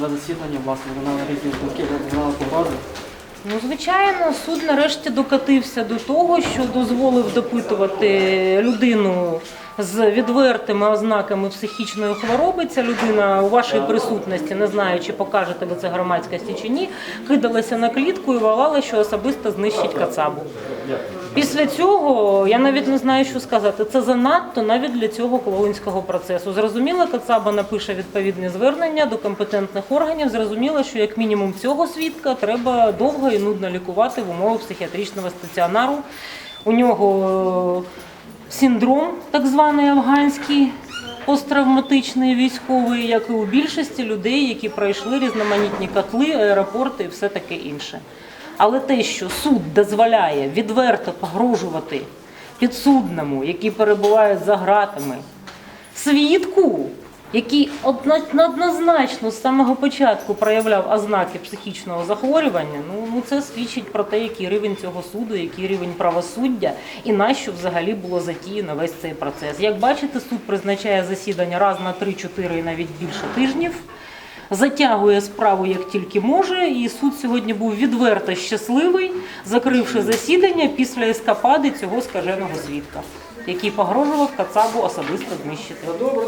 себе засідання, власне, вона різні думки, вона погрози. Ну, звичайно, суд нарешті докатився до того, що дозволив допитувати людину з відвертими ознаками психічної хвороби. Ця людина у вашій присутності, не знаю, чи покажете ви це громадськості чи ні, кидалася на клітку і волала, що особисто знищить кацабу. Після цього я навіть не знаю, що сказати. Це занадто навіть для цього клоунського процесу. Зрозуміло, Кацаба напише відповідне звернення до компетентних органів. Зрозуміло, що як мінімум цього свідка треба довго і нудно лікувати в умовах психіатричного стаціонару. У нього е, синдром, так званий афганський. Посттравматичний військовий, як і у більшості людей, які пройшли різноманітні котли, аеропорти і все таке інше. Але те, що суд дозволяє відверто погрожувати підсудному, який перебуває за ґратами, свідку, який однозначно з самого початку проявляв ознаки психічного захворювання, ну, ну це свідчить про те, який рівень цього суду, який рівень правосуддя і на що взагалі було затіяно весь цей процес. Як бачите, суд призначає засідання раз на 3-4 і навіть більше тижнів затягує справу як тільки може, і суд сьогодні був відверто щасливий, закривши засідання після ескапади цього скаженого свідка, який погрожував Кацабу особисто знищити.